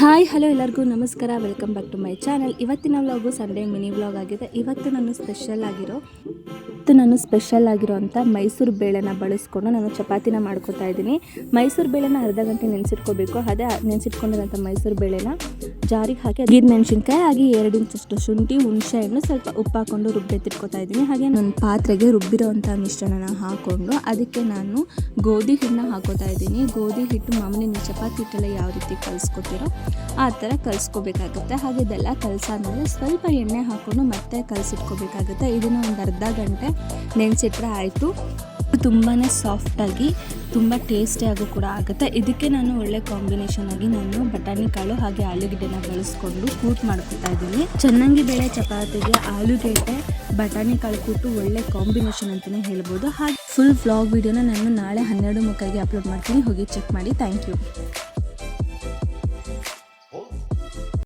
Hi, hello ಎಲ್ಲರಿಗೂ ನಮಸ್ಕಾರ. Welcome back to my channel. ಇವತ್ತಿನ ವ್ಲಾಗು ಸಂಡೇ ಮಿನಿ ವ್ಲಾಗ್ ಆಗಿದೆ. ಇವತ್ತು ನಾನು ಸ್ಪೆಷಲ್ ಆಗಿರೋ, ಇವತ್ತು ನಾನು ಸ್ಪೆಷಲ್ ಆಗಿರೋ ಅಂಥ ಮೈಸೂರು ಬೇಳೆನ ಬಳಸ್ಕೊಂಡು ನಾನು ಚಪಾತಿನ ಮಾಡ್ಕೊತಾ ಇದ್ದೀನಿ. ಮೈಸೂರು ಬೇಳೆನ ಅರ್ಧ ಗಂಟೆ ನೆನೆಸಿಟ್ಕೋಬೇಕು. ಅದೇ ನೆನೆಸಿಟ್ಕೊಂಡಿರೋಂಥ ಮೈಸೂರು ಬೇಳೆನ ಜಾರಿಗೆ ಹಾಕಿ ಅದಿದ ಮೆಣಸಿನ್ಕಾಯಿ ಹಾಗೆ ಎರಡು ಇಂಚಷ್ಟು ಶುಂಠಿ, ಹುಣಸೆಹಣ್ಣು, ಸ್ವಲ್ಪ ಉಪ್ಪು ಹಾಕೊಂಡು ರುಬ್ಬೆತ್ತಿಟ್ಕೊತಾ ಇದ್ದೀನಿ. ಹಾಗೆ ನನ್ನ ಪಾತ್ರೆಗೆ ರುಬ್ಬಿರೋವಂಥ ಮಿಶ್ರಣನ ಹಾಕ್ಕೊಂಡು ಅದಕ್ಕೆ ನಾನು ಗೋಧಿ ಹಿಟ್ಟನ್ನ ಹಾಕೋತಾ ಇದ್ದೀನಿ. ಗೋಧಿ ಹಿಟ್ಟು ಮಾಮೂಲಿ ಚಪಾತಿ ಹಿಟ್ಟೆಲ್ಲ ಯಾವ ರೀತಿ ಕಲಿಸ್ಕೊತೀರೋ ಆ ಥರ ಕಲಿಸ್ಕೋಬೇಕಾಗುತ್ತೆ. ಹಾಗೆ ಇದೆಲ್ಲ ಕಲಸಾದ್ಮೇಲೆ ಸ್ವಲ್ಪ ಎಣ್ಣೆ ಹಾಕ್ಕೊಂಡು ಮತ್ತೆ ಕಲಸಿಟ್ಕೋಬೇಕಾಗುತ್ತೆ. ಇದನ್ನು ಒಂದು ಅರ್ಧ ಗಂಟೆ ನೆನೆಸಿಟ್ರೆ ಆಯಿತು. ತುಂಬಾ ಸಾಫ್ಟಾಗಿ ತುಂಬ ಟೇಸ್ಟಿಯಾಗೂ ಕೂಡ ಆಗುತ್ತೆ. ಇದಕ್ಕೆ ನಾನು ಒಳ್ಳೆ ಕಾಂಬಿನೇಷನ್ ಆಗಿ ನಾನು ಬಟಾಣಿ ಕಾಳು ಹಾಗೆ ಆಲೂಗಡ್ಡೆನ ಬಳಸ್ಕೊಂಡು ಕೂಟ್ ಮಾಡ್ಕೊತಾ ಇದ್ದೀನಿ. ಚೆನ್ನಾಗಿ ಬೇಳೆ ಚಪಾತಿಗೆ ಆಲೂಗೆಡ್ಡೆ, ಬಟಾಣಿ ಕಾಳು ಕೂಟು ಒಳ್ಳೆ ಕಾಂಬಿನೇಷನ್ ಅಂತಲೇ ಹೇಳ್ಬೋದು. ಹಾಗೆ ಫುಲ್ ವ್ಲಾಗ್ ವಿಡಿಯೋನ ನಾನು ನಾಳೆ ಹನ್ನೆರಡು ಮುಕ್ಕಾಗಿ ಅಪ್ಲೋಡ್ ಮಾಡ್ತೀನಿ. ಹೋಗಿ ಚೆಕ್ ಮಾಡಿ. Thank you